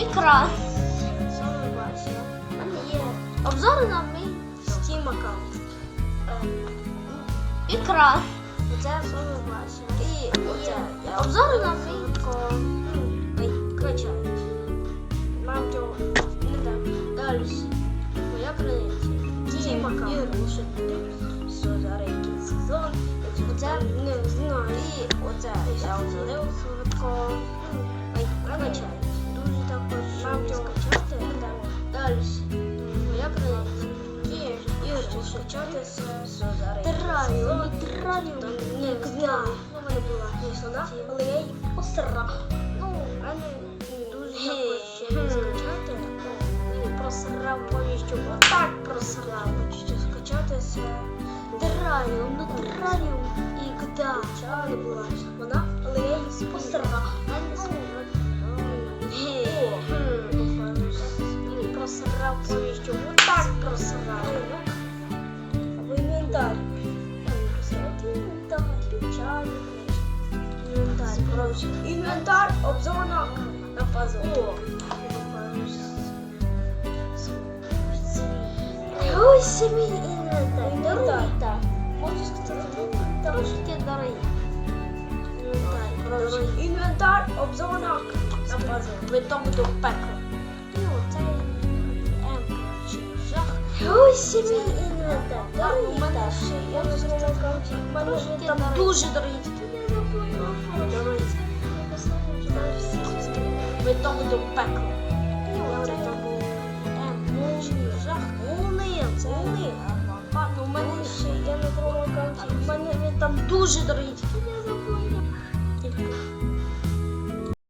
Екран. Що ви бачите? У мене є обзори на мій Steam аккаунт. Е, Екран. Оце що ви бачите. І оце обзори на мій коротше. Нам цього не так. Далі. Моя криниця. Steam аккаунт. Туди. Що зараз який сезон. Оце не знаю. І оце я озалив швидко. Далі. Моя криниця. І ігри скачати з. Не. Ну, мене була вона, але я її посрав. Ну, в мене дуже хоче скачати. Мені просрав повністю. Отак просрав. Хочеться скачати з Тераріум, ну тераріум. і кда. не була вона, просрав повністю. Отак просрав. Або інвентар. Інвентар, печаль. Інвентар. Коротше, інвентар, обзор на, на пазл. О! Ось мій інвентар. Інвентар. Так. Можеш сказати, Трошки дорогий. інвентар. Коротше, інвентар, обзор на, на. Ви тому до пекла. Дорогий. мене я вже сказав, мене вже там дуже дорогі. Дорогі. Ви тому до пекла. Я вже був М, жах. Це. Ну, у мене ще, я на другому у мене там дуже дорогі.